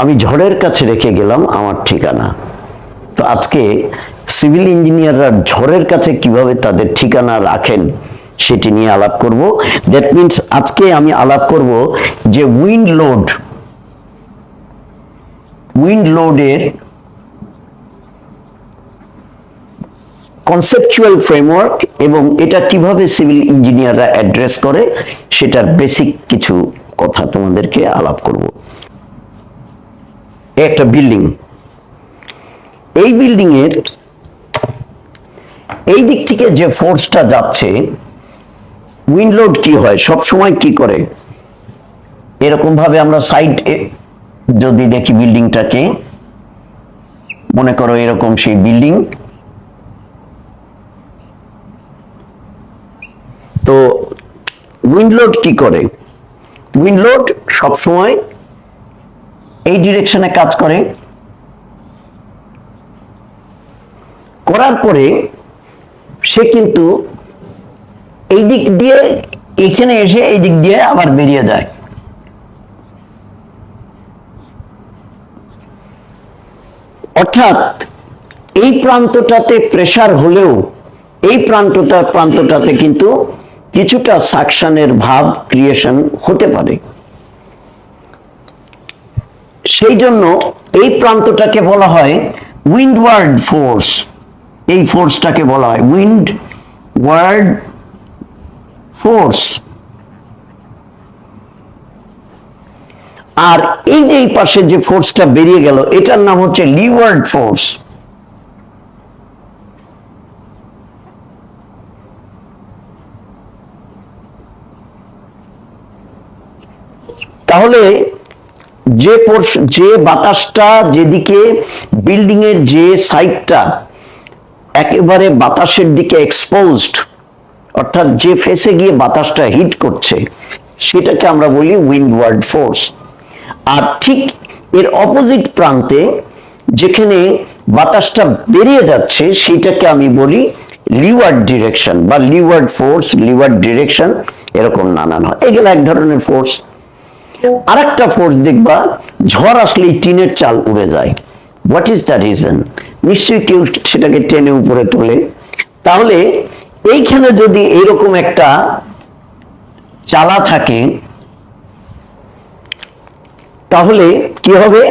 আমি ঝড়ের কাছে রেখে গেলাম আমার ঠিকানা। তো আজকে সিভিল ইঞ্জিনিয়াররা ঝড়ের কাছে কীভাবে তাদের ঠিকানা রাখেন সেটি নিয়ে আলাপ করব। দ্যাট মিন্স আজকে আমি আলাপ করব যে উইন্ড লোড উইন্ড লোডের কনসেপচুয়াল ফ্রেমওয়ার্ক এবং এটা কীভাবে সিভিল ইঞ্জিনিয়াররা অ্যাড্রেস করে সেটার বেসিক কিছু কথা তোমাদেরকে আলাপ করব। একটা বিল্ডিং এই বিল্ডিং এর এই দিক থেকে যে ফোর্সটা যাচ্ছে উইন্ডলোড কি হয় সব সময় কি করে? এরকম ভাবে আমরা সাইড যদি দেখি বিল্ডিংটাকে মনে করো এরকম সেই বিল্ডিং তো উইন্ডলোড কি করে? উইন্ডলোড সবসময় এই ডিরেকশনে কাজ করে। করার পরে সে কিন্তু এই দিক দিয়ে এখানে এসে এই দিক দিয়ে আবার বেরিয়ে যায়। অর্থাৎ এই প্রান্তটাতে প্রেসার হলেও, এই প্রান্তটা, প্রান্তটাতে কিন্তু কিছুটা সাকশনের ভাব ক্রিয়েশন হতে পারে। সেই জন্য এই প্রান্তটাকে বলা হয় উইন্ডওয়ার্ড ফোর্স। এই ফোর্সটাকে বলা হয় উইন্ড ওয়ার্ড ফোর্স। আর এই যে এই পাশে যে ফোর্সটা বেরিয়ে গেল, এটার নাম হচ্ছে লিওয়ার্ড ফোর্স। তাহলে যে যে বাতাসটা যেদিকে বিল্ডিং এর যে সাইডটা একেবারে বাতাসের দিকে এক্সপোজড অর্থাৎ যে ফেসে গিয়ে বাতাসটা হিট করছে, সেটাকে আমরা বলি উইন্ডওয়ার্ড ফোর্স আর ঠিক এর অপোজিট প্রান্তে যেখানে বাতাসটা বেরিয়ে যাচ্ছে, সেটাকে আমি বলি লিওয়ার্ড ডিরেকশন বা লিওয়ার্ড ফোর্স লিওয়ার্ড ডিরেকশন এরকম নানান হয়। এগুলো এক ধরনের ফোর্স আরেকটা ফোর্স দেখবা, ঝড় আসলেই টিনের চাল উড়ে যায়। হোয়াট ইজ দ্য রিজন নিশ্চয়ই কেউ সেটাকে টেনে উপরে তোলে। তাহলে এইখানে যদি এইরকম একটা চালা থাকে, তাহলে কি হবে?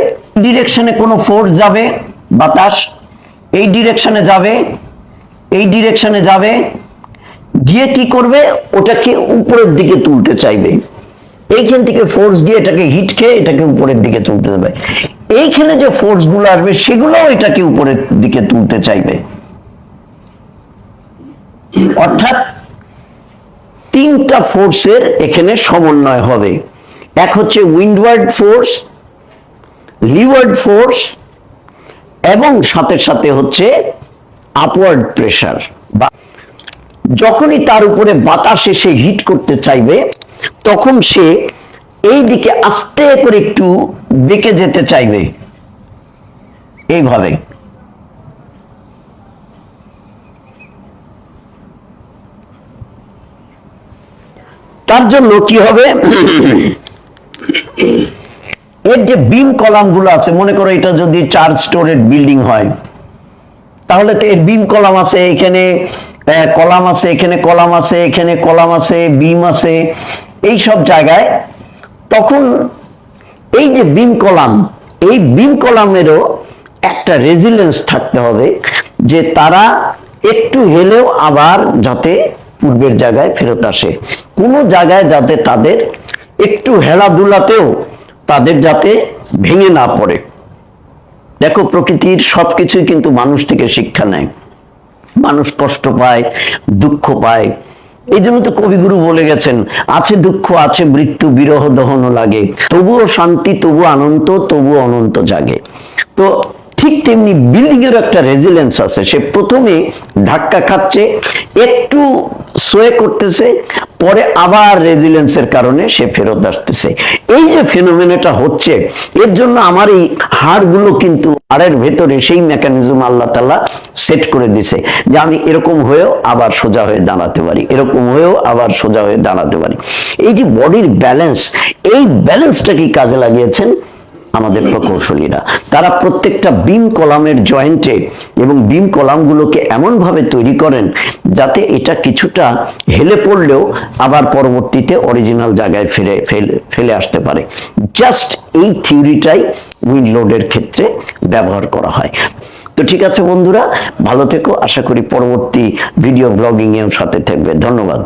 ডিরেকশনে কোনো ফোর্স যাবে, বাতাস। এই ডিরেকশনে যাবে, এই ডিরেকশনে যাবে। গিয়ে কি করবে? ওটাকে উপরের দিকে তুলতে চাইবে। এইখান থেকে ফোর্স দিয়ে এটাকে হিট খেয়ে এটাকে উপরের দিকে তুলতে দেবে। এইখানে যে ফোর্সগুলো আসবে, সেগুলোও এটাকে উপরের দিকে তুলতে চাইবে। অর্থাৎ তিনটা ফোর্সের এখানে সমন্বয় হবে। এক হচ্ছে উইন্ডওয়ার্ড ফোর্স লিওয়ার্ড ফোর্স এবং সাথে সাথে হচ্ছে আপওয়ার্ড প্রেসার বা যখনই তার উপরে বাতাস এসে হিট করতে চাইবে তখন সে এই দিকে আস্তে করে একটু বেঁকে যেতে চাইবে। এইভাবে। তার জন্য কি হবে? এর যে বিম কলামগুলো আছে, মনে করো এটা যদি চার স্টোরের বিল্ডিং হয়, তাহলে তো এর বিম কলাম আছে, এখানে কলাম আছে, এখানে কলাম আছে, এখানে কলাম আছে, বিম আছে। এই সব জায়গায়, তখন এই যে বিম কলাম, এই বিম কলামেরও একটা রেজিলেন্স থাকতে হবে যে তারা একটু হেলেও আবার যাতে পূর্বের জায়গায় ফেরত আসে। কোনো জায়গায় যাতে তাদের একটু হেলাধুলাতেও তাদের যাতে ভেঙে না পড়ে। দেখো, প্রকৃতির সবকিছুই কিন্তু মানুষ থেকে শিক্ষা নেয়। মানুষ কষ্ট পায়, দুঃখ পায় এই জন্য তো কবিগুরু বলে গেছেন, আছে দুঃখ, আছে মৃত্যু, বিরহ দহন লাগে। তবুও শান্তি তবু আনন্দ তবু অনন্ত জাগে। তো ঠিক তেমনি বিল্ডিং এর একটা রেজিলেন্স আছে। সে প্রথমে ধাক্কা খাচ্ছে, একটু সোয়ে করতেছে, পরে আবার রেজিলেন্সের কারণে সে ফেরত আসতেছে। এই যে ফেনোমেনাটা হচ্ছে, এর জন্য আমার এই হাড়গুলো কিন্তু হাড়ের ভেতরে সেই মেকানিজম আল্লাহ তাআলা সেট করে দিছে যে আমি এরকম হয়েও আবার সোজা হয়ে দাঁড়াতে পারি, এরকম হয়েও আবার সোজা হয়ে দাঁড়াতে পারি। এই যে বডির ব্যালেন্স এই ব্যালেন্সটাকে কাজে লাগিয়েছেন? আমাদের প্রকৌশলীরা। তারা প্রত্যেকটা বিম কলামের জয়েন্টে এবং বিম কলামগুলোকে এমনভাবে তৈরি করেন যাতে এটা কিছুটা হেলে পড়লেও আবার পরবর্তীতে অরিজিনাল জায়গায় ফিরে ফেলে আসতে পারে। জাস্ট এই থিওরিটাই উইন্ড লোডের ক্ষেত্রে ব্যবহার করা হয়। তো ঠিক আছে বন্ধুরা, ভালো থেকো, আশা করি পরবর্তী ভিডিও ব্লগিং এর সাথে থাকবে। ধন্যবাদ।